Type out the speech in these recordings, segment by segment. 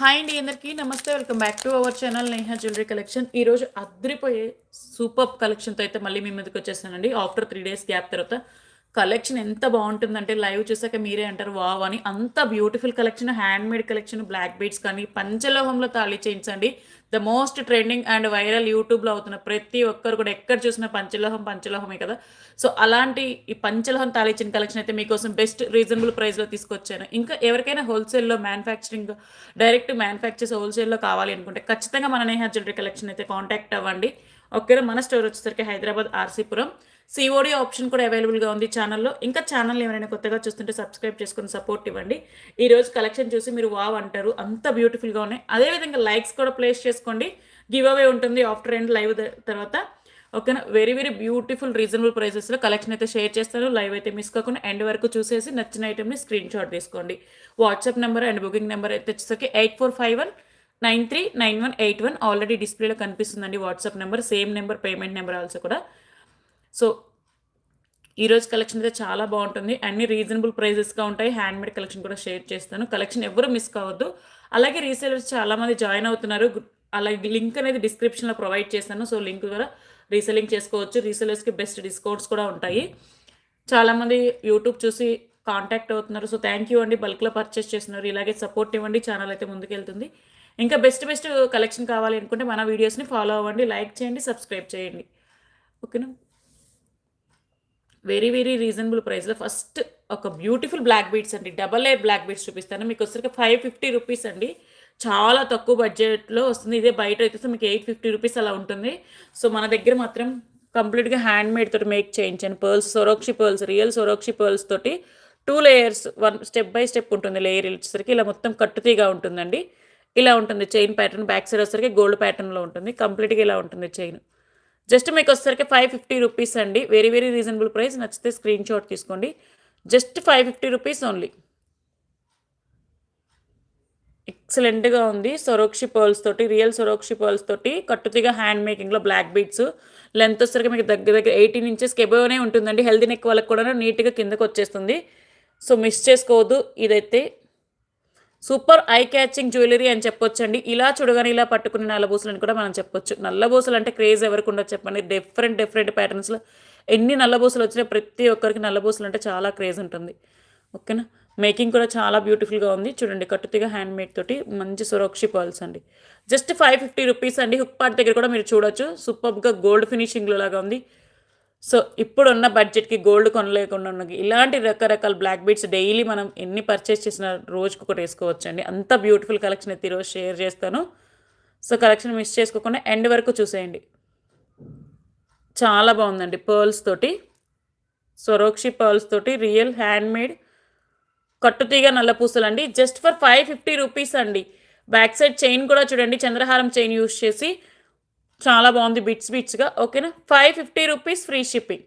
Hi అండి అందరికీ. నమస్తే welcome back to our channel Neha jewellery collection. ఈరోజు అద్రిపోయే సూపర్ కలెక్షన్తో అయితే మళ్ళీ మీ ముందుకు వచ్చేసానండి. ఆఫ్టర్ త్రీ డేస్ గ్యాప్ తర్వాత కలెక్షన్ ఎంత బాగుంటుందంటే లైవ్ చూసాక మీరే అంటారు వావ్ అని. అంత beautiful collection hand made collection black beads కానీ పంచలోహంలో తాళి చేయించండి the most trending and viral యూట్యూబ్లో అవుతున్న ప్రతి ఒక్కరు కూడా ఎక్కడ చూసినా పంచలోహం పంచలోహమే కదా. సో అలాంటి ఈ పంచలోహం తాళిచ్చిన కలెక్షన్ అయితే మీకోసం బెస్ట్ రీజనబుల్ ప్రైస్లో తీసుకొచ్చాను. ఇంకా ఎవరికైనా హోల్సేల్లో మ్యానుఫ్యాక్చరింగ్ డైరెక్ట్ మ్యానుఫ్యాక్చర్స్ హోల్సేల్లో కావాలి అనుకుంటే ఖచ్చితంగా మన నేహా జ్యువెలరీ కలెక్షన్ అయితే కాంటాక్ట్ అవ్వండి. ఓకేనా మన స్టోర్ వచ్చేసరికి హైదరాబాద్ ఆర్సీపురం సిఓడి ఆప్షన్ కూడా అవైలబుల్గా ఉంది ఛానల్లో. ఇంకా ఛానల్ ఎవరైనా కొత్తగా చూస్తుంటే సబ్స్క్రైబ్ చేసుకుని సపోర్ట్ ఇవ్వండి. ఈరోజు కలెక్షన్ చూసి మీరు వావ్ అంటారు. అంత బ్యూటిఫుల్గా ఉన్నాయి. అదేవిధంగా లైక్స్ కూడా ప్లేస్ చేసుకోండి. గివ్ అవే ఉంటుంది ఆఫ్టర్ ఎండ్ లైవ్ తర్వాత. ఓకేనా? వెరీ వెరీ బ్యూటిఫుల్ రీజనబుల్ ప్రైసెస్లో కలెక్షన్ అయితే షేర్ చేస్తాను. లైవ్ అయితే మిస్ కాకుండా ఎండ్ వరకు చూసేసి నచ్చిన ఐటమ్ని స్క్రీన్ షాట్ తీసుకోండి. WhatsApp number and booking number అయితే వచ్చేసరికి eight four five one nine three nine one eight one already డిస్ప్లేలో కనిపిస్తుందండి WhatsApp number same number payment number also కూడా. సో ఈరోజు కలెక్షన్ అయితే చాలా బాగుంటుంది. అన్ని రీజనబుల్ ప్రైజెస్గా ఉంటాయి. హ్యాండ్మేడ్ కలెక్షన్ కూడా షేర్ చేస్తాను. కలెక్షన్ ఎవరు మిస్ కావద్దు. అలాగే రీసేలర్స్ చాలామంది జాయిన్ అవుతున్నారు. అలాగే లింక్ అనేది డిస్క్రిప్షన్లో ప్రొవైడ్ చేస్తాను. సో లింక్ ద్వారా రీసెలింగ్ చేసుకోవచ్చు. రీసెలర్స్కి బెస్ట్ డిస్కౌంట్స్ కూడా ఉంటాయి. చాలామంది యూట్యూబ్ చూసి కాంటాక్ట్ అవుతున్నారు. సో థ్యాంక్ యూ అండి. బల్క్లో పర్చేస్ చేస్తున్నారు. ఇలాగే సపోర్ట్ ఇవ్వండి. ఛానల్ అయితే ముందుకెళ్తుంది. ఇంకా బెస్ట్ బెస్ట్ కలెక్షన్ కావాలి అనుకుంటే మన వీడియోస్ని ఫాలో అవ్వండి లైక్ చేయండి సబ్స్క్రైబ్ చేయండి. ఓకేనా వెరీ వెరీ రీజనబుల్ ప్రైస్లో ఫస్ట్ ఒక బ్యూటిఫుల్ బ్లాక్ బీట్స్ అండి. డబల్ ఎయిర్ బ్లాక్ బీట్స్ చూపిస్తాను. మీకు వచ్చరికి ఫైవ్ ఫిఫ్టీ రూపీస్ అండి. చాలా తక్కువ బడ్జెట్లో వస్తుంది. ఇదే బయట అయితే మీకు ఎయిట్ ఫిఫ్టీ రూపీస్ అలా ఉంటుంది. సో మన దగ్గర మాత్రం కంప్లీట్గా హ్యాండ్ మేడ్ తోటి మేక్ చేయించాను pearls Swarovski pearls real Swarovski pearls తోటి two layers one step by step ఉంటుంది లేయర్ వచ్చేసరికి. ఇలా మొత్తం కట్టుతీగా ఉంటుందండి. ఇలా ఉంటుంది చైన్ ప్యాటర్న్ బ్యాక్ సైడ్ వచ్చేసరికి గోల్డ్ ప్యాటర్న్లో ఉంటుంది కంప్లీట్గా ఇలా ఉంటుంది చైన్ జస్ట్ మీకు వచ్చేసరికి ఫైవ్ ఫిఫ్టీ రూపీస్ అండి. వెరీ వెరీ రీజనబుల్ ప్రైస్ నచ్చితే స్క్రీన్ షాట్ తీసుకోండి. Just five fifty rupees only ఎక్సలెంట్గా ఉంది. సొరోక్షి పర్ల్స్ తోటి రియల్ సొరోక్షి పర్ల్స్ తోటి కట్టుతిగా హ్యాండ్ మేకింగ్లో బ్లాక్ బీట్స్ లెంత్ వచ్చేసరికి మీకు దగ్గర దగ్గర ఎయిటీన్ ఇంచెస్ కెబోనే ఉంటుందండి. హెల్తీ నెక్ వాళ్ళకి కూడా నీట్గా కిందకు వచ్చేస్తుంది. సో మిస్ చేసుకోవద్దు. ఇదైతే సూపర్ ఐ క్యాచింగ్ జ్యువెలరీ అని చెప్పొచ్చండి. ఇలా చూడగానే ఇలా పట్టుకునే నల్లబూసలని కూడా మనం చెప్పొచ్చు. నల్లబూసలు అంటే క్రేజ్ ఎవరికి ఉండదు చెప్పండి. డిఫరెంట్ డిఫరెంట్ ప్యాటర్న్స్లో ఎన్ని నల్లబూసలు వచ్చినా ప్రతి ఒక్కరికి నల్లబూసలు అంటే చాలా క్రేజ్ ఉంటుంది. ఓకేనా? మేకింగ్ కూడా చాలా బ్యూటిఫుల్గా ఉంది. చూడండి కట్టుతిగా హ్యాండ్ మేడ్ తోటి మంచి సురక్షి పర్ల్స్ అండి. జస్ట్ ఫైవ్ ఫిఫ్టీ రూపీస్ అండి. హుక్ పార్ట్ దగ్గర కూడా మీరు చూడొచ్చు. సూపర్గా గోల్డ్ ఫినిషింగ్లో లాగా ఉంది. సో ఇప్పుడున్న బడ్జెట్కి గోల్డ్ కొనలేకుండా ఉన్న ఇలాంటి రకరకాల బ్లాక్ బీట్స్ డైలీ మనం ఎన్ని పర్చేస్ చేసిన రోజుకు ఒకటి వేసుకోవచ్చు అండి అంత బ్యూటిఫుల్ కలెక్షన్ అయితే ఈరోజు షేర్ చేస్తాను. సో కలెక్షన్ మిస్ చేసుకోకుండా ఎండ్ వరకు చూసేయండి. చాలా బాగుందండి పర్ల్స్ తోటి. సొరోక్షి పర్ల్స్ తోటి రియల్ హ్యాండ్మేడ్ కట్టుతీగ నల్లపూసలు అండి just for five fifty rupees అండి. బ్యాక్ సైడ్ చైన్ కూడా చూడండి. చంద్రహారం చైన్ యూస్ చేసి చాలా బాగుంది బిట్స్ బిట్స్గా ఓకేనా? Five fifty rupees free shipping.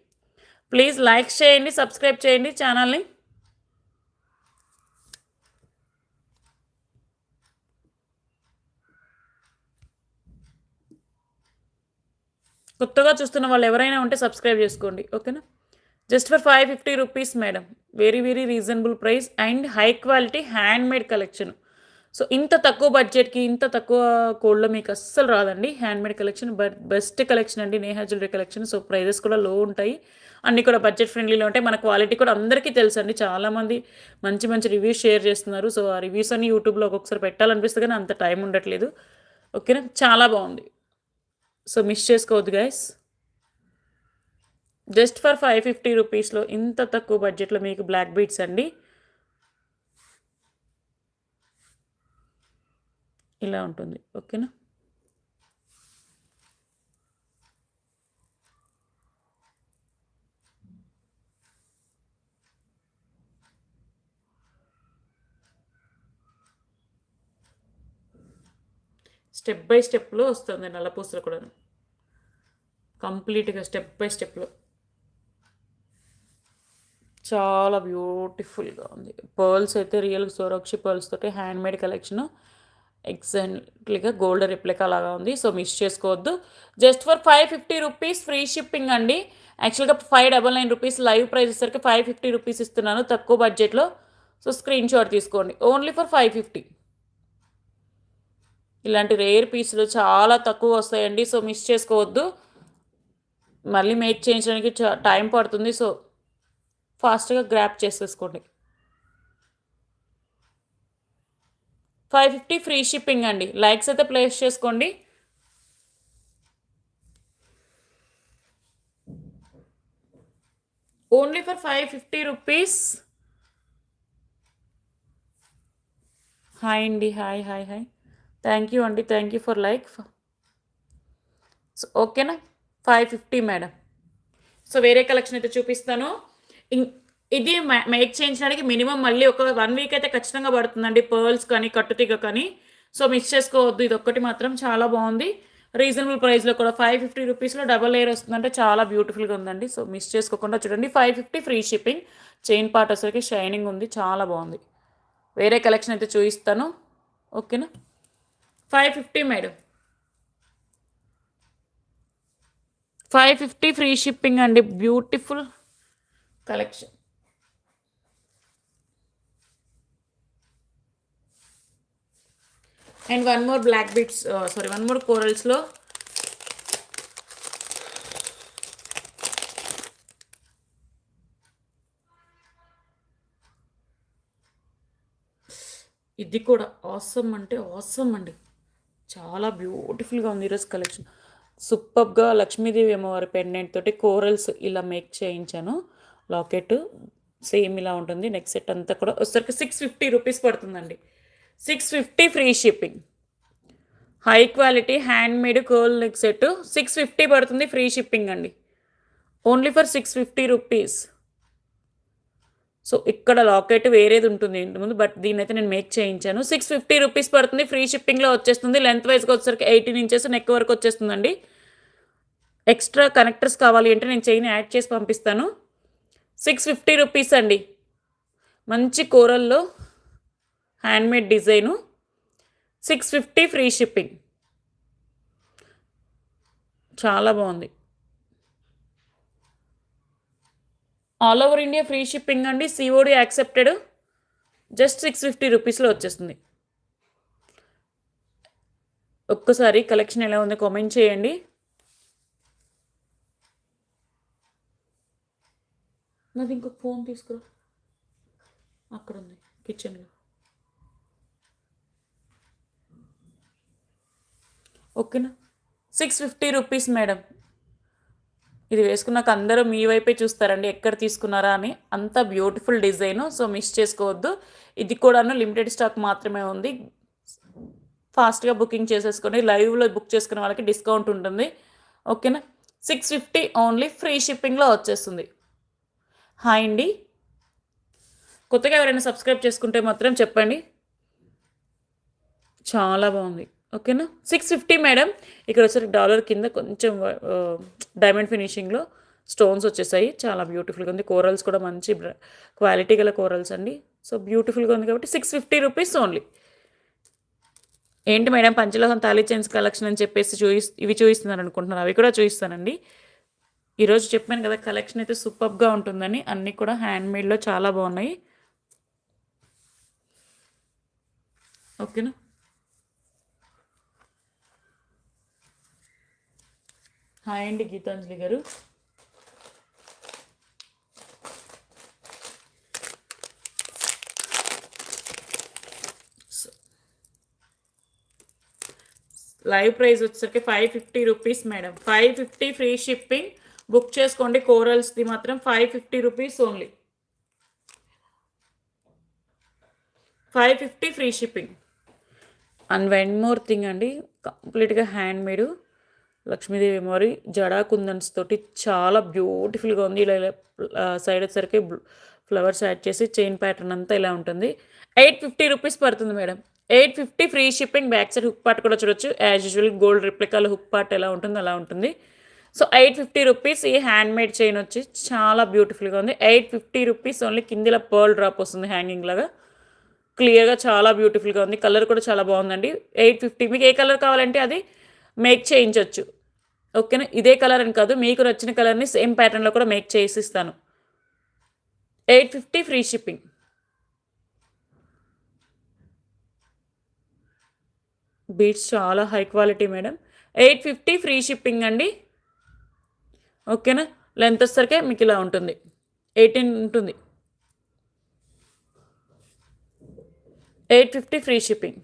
Please like చేయండి సబ్స్క్రైబ్ చేయండి ఛానల్ని. కొత్తగా చూస్తున్న వాళ్ళు ఎవరైనా ఉంటే సబ్స్క్రైబ్ చేసుకోండి ఓకేనా? Just for five fifty rupees madam. Very very reasonable price and high quality hand made collection so ఇంత తక్కువ బడ్జెట్కి ఇంత తక్కువ కోడ్లో మీకు అస్సలు రాదండి. Handmade collection but best collection అండి. Neha jewellery collection so prices కూడా లో ఉంటాయి. అన్నీ కూడా బడ్జెట్ ఫ్రెండ్లీలో ఉంటాయి. మన క్వాలిటీ కూడా అందరికీ తెలుసు అండి చాలామంది మంచి మంచి రివ్యూస్ షేర్ చేస్తున్నారు. సో ఆ రివ్యూస్ అన్ని యూట్యూబ్లో ఒక్కొక్కసారి పెట్టాలనిపిస్తుంది కానీ అంత టైం ఉండట్లేదు. ఓకేనా చాలా బాగుంది. సో మిస్ చేసుకోవద్దు guys just for five fifty రూపీస్లో ఇంత తక్కువ బడ్జెట్లో మీకు బ్లాక్ బీట్స్ అండి. ఇలా ఉంటుంది. ఓకేనా? స్టెప్ బై స్టెప్లో వస్తుంది నల్లపూసలు కూడా. కంప్లీట్గా స్టెప్ బై స్టెప్లో చాలా బ్యూటిఫుల్గా ఉంది. పర్ల్స్ అయితే రియల్ సోరాక్షి పర్ల్స్ తోటి హ్యాండ్మేడ్ కలెక్షన్ ఎగ్జాక్ట్లీగా గోల్డ్ రిప్లికా లాగా ఉంది. సో మిస్ చేసుకోవద్దు. Just for five fifty rupees free shipping అండి. యాక్చువల్గా five double nine rupees live price వచ్చేసరికి ఫైవ్ ఫిఫ్టీ రూపీస్ ఇస్తున్నాను తక్కువ బడ్జెట్లో. సో స్క్రీన్ షాట్ తీసుకోండి. Only for five fifty. ఇలాంటి రేర్ పీసులు చాలా తక్కువ వస్తాయండి. సో మిస్ చేసుకోవద్దు. మళ్ళీ మేక్ చేయించడానికి టైం పడుతుంది. సో ఫాస్ట్గా గ్రాప్ చేసేసుకోండి. ఫైవ్ ఫిఫ్టీ ఫ్రీ షిప్పింగ్ అండి. లైక్స్ అయితే ప్లేస్ చేసుకోండి. Only for five fifty rupees. Hi అండి hi hi hi. Thank you అండి thank you for like so ఓకేనా ఫైవ్ ఫిఫ్టీ మేడం సో వేరే కలెక్షన్ అయితే చూపిస్తాను. ఇది మేక్ చేయించడానికి మినిమం మళ్ళీ ఒక వన్ వీక్ అయితే ఖచ్చితంగా పడుతుందండి. పర్ల్స్ కానీ కట్టుతీగ కానీ. సో మిస్ చేసుకోవద్దు. ఇది ఒక్కటి మాత్రం చాలా బాగుంది. రీజనబుల్ ప్రైస్లో కూడా ఫైవ్ ఫిఫ్టీ రూపీస్లో డబల్ లేయర్ వస్తుందంటే చాలా బ్యూటిఫుల్గా ఉందండి. సో మిస్ చేసుకోకుండా చూడండి. Five fifty free shipping chain part వచ్చరికి షైనింగ్ ఉంది. చాలా బాగుంది. వేరే కలెక్షన్ అయితే చూపిస్తాను. ఓకేనా five fifty madam five fifty free shipping అండి. Beautiful collection and one more black beads sorry one more కోరల్స్లో ఇది కూడా ఆసమ్ అంటే ఆసమ్ అండి. చాలా బ్యూటిఫుల్గా ఉంది ఈరోజు కలెక్షన్ సూపర్గా లక్ష్మీదేవి అమ్మవారి పెండెంట్ తోటి కోరల్స్ ఇలా మేక్ చేయించాను. లాకెట్ సేమ్ ఇలా ఉంటుంది. నెక్స్ట్ సెట్ అంతా కూడా వచ్చేసరికి సిక్స్ ఫిఫ్టీ రూపీస్ పడుతుందండి. Six fifty free shipping. High quality hand made coral neck set six fifty పడుతుంది ఫ్రీ షిప్పింగ్ అండి. Only for six fifty rupees so ఇక్కడ లాకెట్ వేరేది ఉంటుంది ముందు బట్ దీని అయితే నేను మేక్ చేయించాను. సిక్స్ ఫిఫ్టీ రూపీస్ పడుతుంది ఫ్రీ షిప్పింగ్లో వచ్చేస్తుంది. లెంత్ వైజ్గా వచ్చేసరికి ఎయిటీన్ ఇంచెస్ నెక్ వరకు వచ్చేస్తుందండి. ఎక్స్ట్రా కనెక్టర్స్ కావాలి అంటే నేను చైన్ యాడ్ చేసి పంపిస్తాను. సిక్స్ ఫిఫ్టీ రూపీస్ అండి. మంచి కూరల్లో handmade design six fifty free shipping. చాలా బాగుంది. All over India free shipping అండి. COD accepted. Just six fifty రూపీస్లో వచ్చేస్తుంది. ఒక్కసారి కలెక్షన్ ఎలా ఉంది కామెంట్ చేయండి. నాది ఇంకొక ఫోన్ తీసుకురా. అక్కడ ఉంది. కిచెన్లో. ఓకేనా? సిక్స్ ఫిఫ్టీ రూపీస్ మేడం ఇది వేసుకున్నాక అందరూ మీ వైపే చూస్తారండి ఎక్కడ తీసుకున్నారా అని. అంత బ్యూటిఫుల్ డిజైన్ సో మిస్ చేసుకోవద్దు. ఇది కూడాను లిమిటెడ్ స్టాక్ మాత్రమే ఉంది. ఫాస్ట్గా బుకింగ్ చేసేసుకొని లైవ్లో బుక్ చేసుకునే వాళ్ళకి డిస్కౌంట్ ఉంటుంది. ఓకేనా? సిక్స్ ఫిఫ్టీ ఓన్లీ ఫ్రీ షిప్పింగ్లో వచ్చేస్తుంది. హాయ్ అండి. కొత్తగా ఎవరైనా సబ్స్క్రైబ్ చేసుకుంటే మాత్రం చెప్పండి. చాలా బాగుంది. ఓకేనా? సిక్స్ ఫిఫ్టీ మేడం ఇక్కడ వచ్చేసరికి డాలర్ కింద కొంచెం డైమండ్ ఫినిషింగ్లో స్టోన్స్ వచ్చేసాయి. చాలా బ్యూటిఫుల్గా ఉంది. కోరల్స్ కూడా మంచి క్వాలిటీ గల కోరల్స్ అండి. సో బ్యూటిఫుల్గా ఉంది కాబట్టి సిక్స్ ఫిఫ్టీ రూపీస్ ఓన్లీ ఏంటి మేడం పంచలోహం తాళీ చైన్స్ కలెక్షన్ అని చెప్పేసి చూపి ఇవి చూపిస్తున్నారు అనుకుంటున్నారు. అవి కూడా చూపిస్తానండి. ఈరోజు చెప్పాను కదా కలెక్షన్ అయితే సూపర్గా ఉంటుందని. అన్నీ కూడా హ్యాండ్మేడ్లో చాలా బాగున్నాయి. ఓకేనా? హాయ్ అండి గీతాంజలి గారు. లైవ్ ప్రైస్ వచ్చేసరికి five fifty rupees madam five fifty free shipping book చేసుకోండి. కోరల్స్ది మాత్రం five fifty rupees only five fifty free shipping and one more thing అండి. కంప్లీట్గా హ్యాండ్ మేడ్ లక్ష్మీదేవి మరి జడా కుందన్స్ తోటి చాలా బ్యూటిఫుల్గా ఉంది. ఇలా సైడ్ వచ్చేసరికి ఫ్లవర్స్ యాడ్ చేసి చైన్ ప్యాటర్న్ అంతా ఇలా ఉంటుంది. ఎయిట్ ఫిఫ్టీ రూపీస్ పడుతుంది madam. Eight fifty free shipping back side hook part కూడా చూడొచ్చు. యాజ్ యూజువల్ గోల్డ్ రిప్లికాల హుక్ పార్ట్ ఎలా ఉంటుంది అలా ఉంటుంది. సో ఎయిట్ ఫిఫ్టీ రూపీస్ ఈ హ్యాండ్ మేడ్ చైన్ వచ్చి చాలా బ్యూటిఫుల్గా ఉంది. ఎయిట్ ఫిఫ్టీ రూపీస్ ఓన్లీ కిందిలో పర్ల్ డ్రాప్ వస్తుంది హ్యాంగింగ్ లాగా. క్లియర్గా చాలా బ్యూటిఫుల్గా ఉంది. కలర్ కూడా చాలా బాగుందండి. ఎయిట్ ఫిఫ్టీ మీకు ఏ కలర్ కావాలంటే అది మేక్ చేయించవచ్చు ఓకేనా? ఇదే కలర్ అని కాదు మీకు నచ్చిన కలర్ని సేమ్ ప్యాటర్న్లో కూడా మేక్ చేసి ఇస్తాను eight fifty free shipping. Beads చాలా high quality madam. Eight fifty free shipping అండి. ఓకేనా? లెంత్ వచ్చేసరికి మీకు ఇలా ఉంటుంది. ఎయిటీన్ ఉంటుంది. Eight fifty free shipping.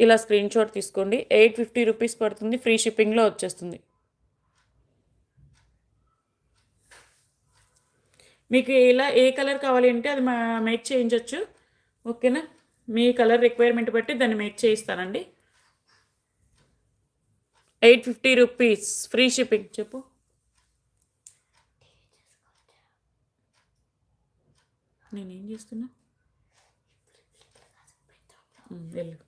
ఇలా స్క్రీన్ షాట్ తీసుకోండి. ఎయిట్ ఫిఫ్టీ రూపీస్ పడుతుంది. ఫ్రీ షిప్పింగ్లో వచ్చేస్తుంది. మీకు ఇలా ఏ కలర్ కావాలి అంటే అది మా మేక్ చేయించవచ్చు ఓకేనా? మీ కలర్ రిక్వైర్మెంట్ బట్టి దాన్ని make చేయిస్తానండి. Eight fifty rupees free shipping. చెప్పు. నేనేం చేస్తున్నా? వెళ్ళు.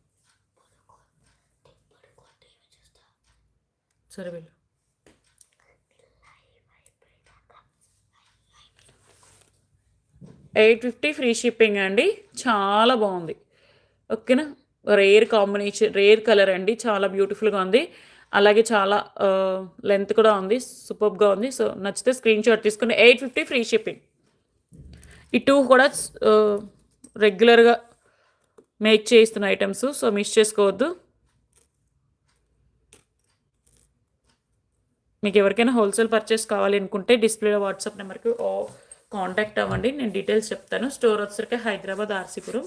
సరే వెళ్ళు. ఎయిట్ ఫిఫ్టీ ఫ్రీ షిప్పింగ్ అండి. చాలా బాగుంది. ఓకేనా? రేర్ కాంబినేషన్ రేర్ కలర్ అండి. చాలా బ్యూటిఫుల్గా ఉంది. అలాగే చాలా లెంత్ కూడా ఉంది. సూపర్గా ఉంది. సో నచ్చితే స్క్రీన్ షాట్ తీసుకుని ఎయిట్ ఫిఫ్టీ ఫ్రీ షిప్పింగ్. ఈ టూ కూడా రెగ్యులర్గా మేక్ చేయిస్తున్న ఐటమ్స్. సో మిస్ చేసుకోవద్దు. మీకు ఎవరికైనా హోల్సేల్ పర్చేస్ కావాలి అనుకుంటే డిస్ప్లేలో వాట్సాప్ నెంబర్కి ఓ కాంటాక్ట్ అవ్వండి. నేను డీటెయిల్స్ చెప్తాను. స్టోర్ వచ్చరికి హైదరాబాద్ ఆర్సీపురం.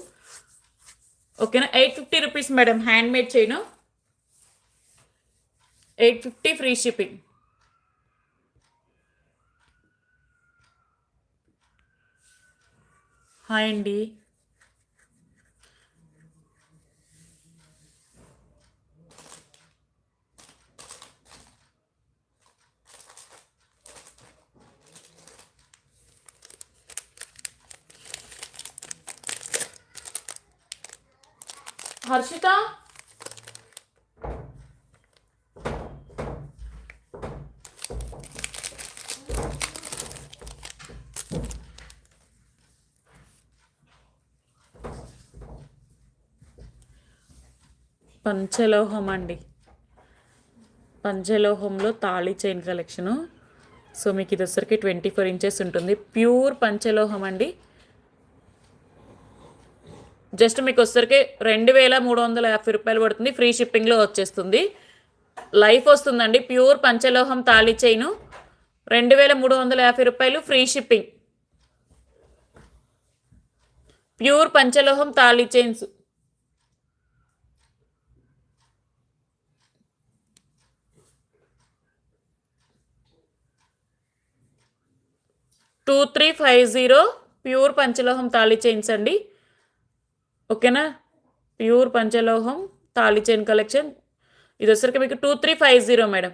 ఓకేనా? Eight fifty rupees madam hand made చేయను eight fifty free shipping hi అండి. హర్షిత పంచలోహం అండి పంచలోహంలో తాళి చైన్ కలెక్షను. సో మీకు ఇది వచ్చరికి ట్వంటీ ఫోర్ ఇంచెస్ ఉంటుంది. ప్యూర్ పంచలోహం అండి జస్ట్ మీకు వచ్చరికి రెండు వేల మూడు వందల యాభై రూపాయలు పడుతుంది. ఫ్రీ షిప్పింగ్లో వచ్చేస్తుంది. లైఫ్ వస్తుందండి. ప్యూర్ పంచలోహం తాళి చైను. రెండు వేల మూడు వందల యాభై రూపాయలు ఫ్రీ షిప్పింగ్ ప్యూర్ పంచలోహం తాళి chains. Two three five zero pure పంచలోహం తాళి చైన్స్ అండి. ఓకేనా? ప్యూర్ పంచలోహం తాళి చైన్ కలెక్షన్. ఇది వచ్చరికి మీకు two three five zero madam.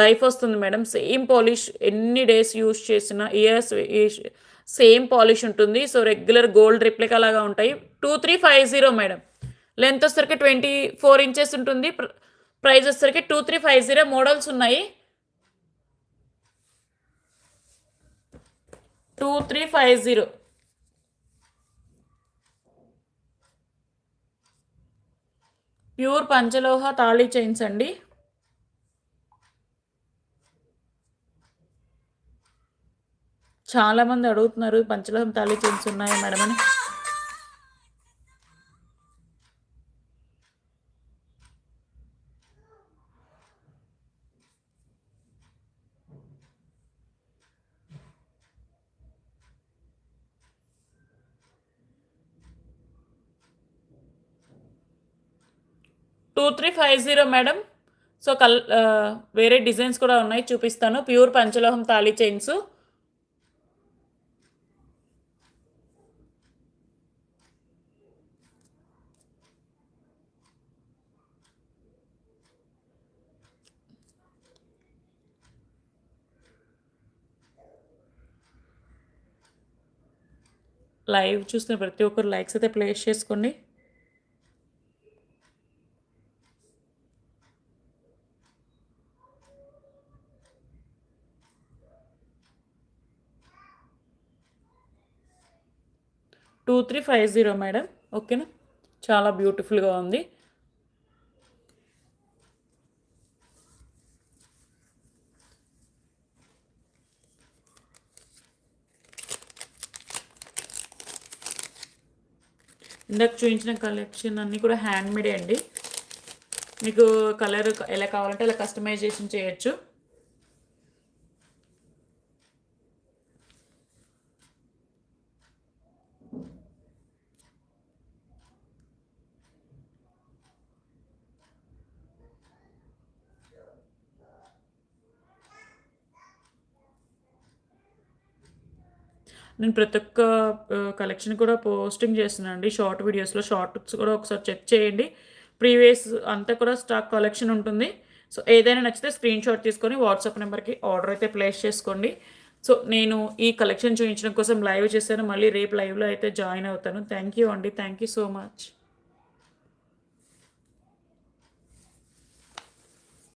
Life వస్తుంది మేడం. సేమ్ పాలిష్ ఎన్ని డేస్ యూస్ చేసిన ఇయర్స్ సేమ్ పాలిష్ ఉంటుంది. సో రెగ్యులర్ గోల్డ్ రిప్లికా లాగా ఉంటాయి. Two three five zero madam. Length వచ్చరికి ట్వంటీ ఫోర్ ఇంచెస్ ఉంటుంది ప్రైస్ వచ్చరికి two three five zero models ఉన్నాయి. Two three five zero pure పంచలోహ తాళీ చైన్స్ అండి. చాలా మంది అడుగుతున్నారు పంచలోహం తాళీ చైన్స్ ఉన్నాయా మేడం అని. Two three five zero madam so కల్ వేరే డిజైన్స్ కూడా ఉన్నాయి చూపిస్తాను. ప్యూర్ పంచలోహం తాళీ చైన్స్. లైవ్ చూస్తున్న ప్రతి ఒక్కరు లైక్స్ అయితే ప్లేస్ చేసుకోండి. Two three five zero madam. ఓకేనా? చాలా బ్యూటిఫుల్గా ఉంది. ఇందాక చూపించిన కలెక్షన్ అన్నీ కూడా హ్యాండ్మేడే అండి. మీకు కలర్ ఎలా కావాలంటే అలా కస్టమైజేషన్ చేయొచ్చు. నేను ప్రతి ఒక్క కలెక్షన్ కూడా పోస్టింగ్ చేస్తున్నాను అండి. షార్ట్ వీడియోస్లో షార్ట్స్ కూడా ఒకసారి చెక్ చేయండి. ప్రీవియస్ అంతా కూడా స్టాక్ కలెక్షన్ ఉంటుంది. సో ఏదైనా నచ్చితే స్క్రీన్ షాట్ తీసుకొని వాట్సాప్ నెంబర్కి ఆర్డర్ అయితే ప్లేస్ చేసుకోండి. సో నేను ఈ కలెక్షన్ చూపించడం కోసం లైవ్ చేశాను. మళ్ళీ రేపు లైవ్లో అయితే జాయిన్ అవుతాను. థ్యాంక్ యూ అండి. Thank you so much